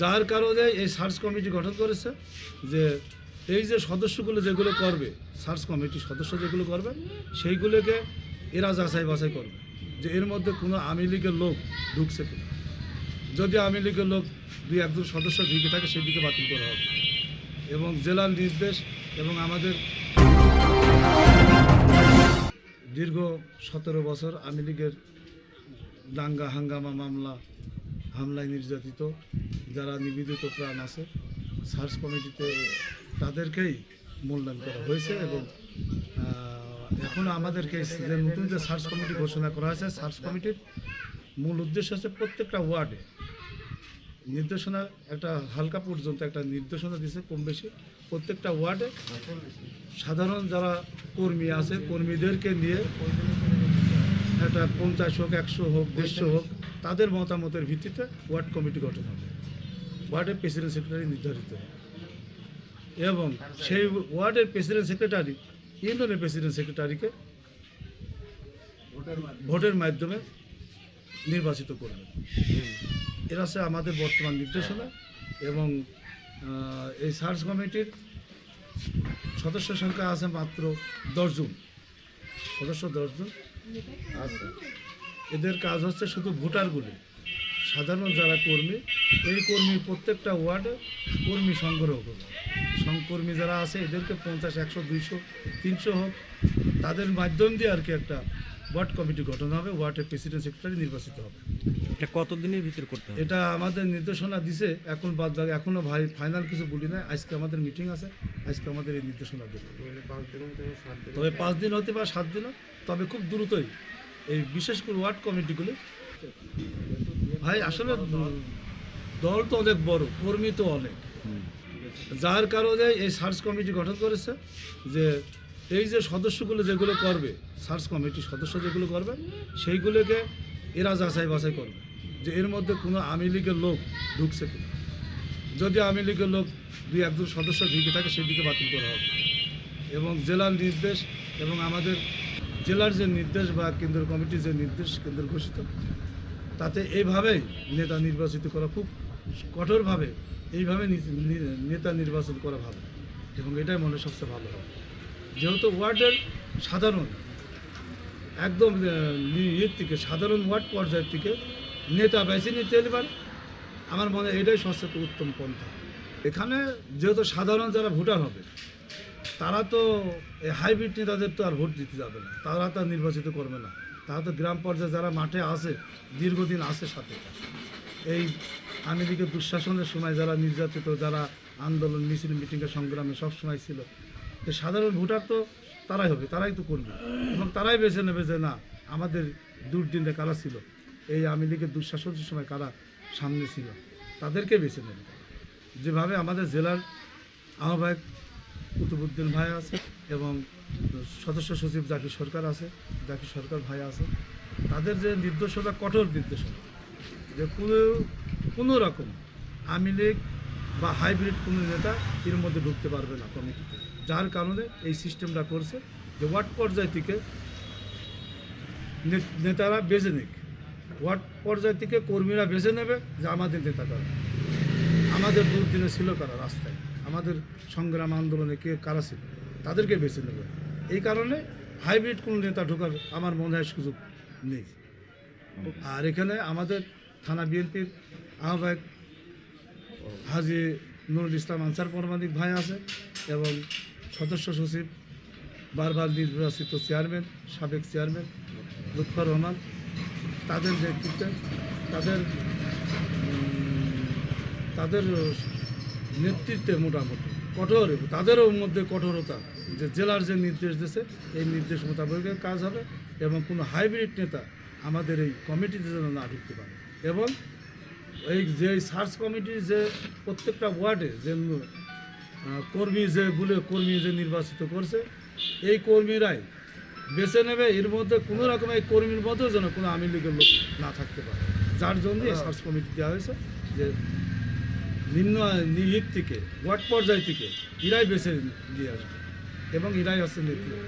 যার কারণে এই সার্চ কমিটি গঠন করেছে, যে এই যে সদস্যগুলো যেগুলো করবে, সার্চ কমিটির সদস্য যেগুলো করবে, সেইগুলোকে এরা যাচাই বাছাই করবে, যে এর মধ্যে কোনো আওয়ামী লীগের লোক ঢুকছে কিনা। যদি আওয়ামী লীগের লোক দুই একজন সদস্য ঢুকে থাকে, সেদিকে বাতিল করা হবে। এবং জেলার নির্দেশ এবং আমাদের দীর্ঘ সতেরো বছর আওয়ামী লীগের দাঙ্গা, হাঙ্গামা মামলা হামলায় নির্যাতিত, যারা নিবেদিত প্রাণ আছে, সার্চ কমিটিতে তাদেরকেই মূল্যায়ন করা হয়েছে এবং এখন আমাদেরকে যে নতুন যে সার্চ কমিটি ঘোষণা করা হয়েছে, সার্চ কমিটির মূল উদ্দেশ্য হচ্ছে প্রত্যেকটা ওয়ার্ডে নির্দেশনা, একটা হালকা পর্যন্ত একটা নির্দেশনা দিয়েছে কম বেশি। প্রত্যেকটা ওয়ার্ডে সাধারণ যারা কর্মী আছে, কর্মীদেরকে নিয়ে একটা পঞ্চাশ হোক একশো হোক দেড়শো হোক তাদের মতামতের ভিত্তিতে ওয়ার্ড কমিটি গঠন হবে। ওয়ার্ডের প্রেসিডেন্ট সেক্রেটারি নির্ধারিত। হবে এবং সেই ওয়ার্ডের প্রেসিডেন্ট সেক্রেটারি ইউনিয়নের প্রেসিডেন্ট সেক্রেটারিকে ভোটের মাধ্যমে। নির্বাচিত করবেন এরা হচ্ছে আমাদের বর্তমান নির্দেশনা এবং এই সার্চ কমিটির সদস্য সংখ্যা আছে মাত্র দশজন সদস্য দশজন আছে। এদের কাজ হচ্ছে শুধু ভোটারগুলি সাধারণ যারা কর্মী এই কর্মী প্রত্যেকটা ওয়ার্ডে কর্মী সংগ্রহ করবে। সংকর্মী যারা আছে এদেরকে পঞ্চাশ একশো দুইশো তিনশো হোক তাদের মাধ্যম দিয়ে আর কি একটা ওয়ার্ড কমিটি গঠন হবে ওয়ার্ডের প্রেসিডেন্ট সেক্রেটারি নির্বাচিত হবে। এটা কতদিনের ভিতরে করতে হবে? এটা আমাদের নির্দেশনা দিছে এখন বাদ বাকি এখনও ভাই ফাইনাল কিছু বলি না আজকে আমাদের মিটিং আছে আজকে আমাদের এই নির্দেশনা দেবে। তবে পাঁচ দিন হতে পারে সাত দিনও। তবে খুব দ্রুতই এই বিশেষ করে ওয়ার্ড কমিটিগুলি। ভাই, আসলে দল তো অনেক বড়, কর্মী তো অনেক। যার কারণে এই সার্চ কমিটি গঠন করেছে যে এই যে সদস্যগুলো যেগুলো করবে, সার্চ কমিটির সদস্য যেগুলো করবে, সেইগুলোকে এরা যাচাই বাছাই করবে যে এর মধ্যে কোনো আওয়ামী লীগের লোক ঢুকছে কিনা। যদি আওয়ামী লীগের লোক দুই, একজন সদস্য ঢুকে থাকে, সেদিকে বাতিল করা হবে। এবং জেলার নির্দেশ এবং আমাদের জেলার যে নির্দেশ বা কেন্দ্র কমিটির যে নির্দেশ কেন্দ্র ঘোষিত, তাতে এইভাবেই নেতা নির্বাচিত করা খুব কঠোরভাবে, এইভাবে নেতা নির্বাচন করা ভালো এবং এটাই মনে সবচেয়ে ভালো হবে। যেহেতু ওয়ার্ডের সাধারণ, একদম ইয়ের থেকে, সাধারণ ওয়ার্ড পর্যায়ের থেকে নেতা বেছে নিতে এবার আমার মনে হয় এটাই সবচেয়ে উত্তম পন্থা। এখানে যেহেতু সাধারণ যারা ভোটার হবে তারা তো হাইব্রিড নেতাদের তো আর ভোট দিতে যাবে না। তারা তো নির্বাচিত করবে না। তারা তো গ্রাম পর্যায়ে যারা মাঠে আসে দীর্ঘদিন আসে সাথে। এই আমেরিকার দুঃশাসনের সময় যারা নির্যাতিত, যারা আন্দোলন, মিছিল মিটিংয়ে সংগ্রামে সব সময় ছিল তো সাধারণ ভোটার তো তারাই হবে, তারাই তো করবে। এবং তারাই বেছে নেবে যে, না, আমাদের দুর্দিনে কারা ছিল? এই আওয়ামী লীগের দুঃশাসনের সময় কারা সামনে ছিল, তাদেরকে বেছে নেবে। যেভাবে আমাদের জেলার আহ্বায়ক কুতুবুদ্দিন ভাই আছে এবং সদস্য সচিব জাকির সরকার আছে, জাকির সরকার ভাই আছে। তাদের যে নির্দেশনা, কঠোর নির্দেশনা, যে কোনো কোনো রকম আওয়ামী লীগ বা হাইব্রিড কোনো নেতা এর মধ্যে ঢুকতে পারবে না কমিটিতে, যার কারণে এই সিস্টেমটা করছে যে ওয়ার্ড পর্যায় থেকে নেতারা বেছে নিক। ওয়ার্ড পর্যায় থেকে কর্মীরা বেছে নেবে যে আমাদের নেতা কারা আমাদের দুর্দিনে ছিল কারা রাস্তায়। আমাদের সংগ্রাম আন্দোলনে কে কারা ছিল, তাদেরকে বেছে নেবে। এই কারণে হাইব্রিড কোনো নেতা ঢোকার আমার মনে হয় সুযোগ নেই। আর এখানে আমাদের থানা বিএনপির আহ্বায়ক হাজি নুরুল ইসলাম আনসার পরমাণিক ভাই আছে এবং সদস্য সচিব, বারবার নির্বাচিত চেয়ারম্যান, সাবেক চেয়ারম্যান লুৎফর রহমান। তাদের নেতৃত্বে তাদের তাদের নেতৃত্বে মোটামুটি। কঠোর, তাদেরও মধ্যে কঠোরতা যে জেলার যে নির্দেশ দিয়েছে, এই নির্দেশ মোতাবেক কাজ হবে এবং কোনো হাইব্রিড নেতা আমাদের এই কমিটিতে যেন না ঢুকতে পারে। এবং এই যে সার্চ কমিটির যে প্রত্যেকটা ওয়ার্ডে যে কর্মী যে বলে কর্মী যে নির্বাচিত করছে, এই কর্মীরাই বেছে নেবে, এর মধ্যে কোনো রকম এই কর্মীর মধ্যেও যেন কোনো আওয়ামী লীগের লোক না থাকতে পারে। যার জন্য সার্চ কমিটি দেওয়া হয়েছে যে নিম্ন নিহিত থেকে ওয়ার্ড পর্যায় থেকে ইরাই বেছে দিয়ে আসবে এবং ইরাই হচ্ছে নেতৃত্ব।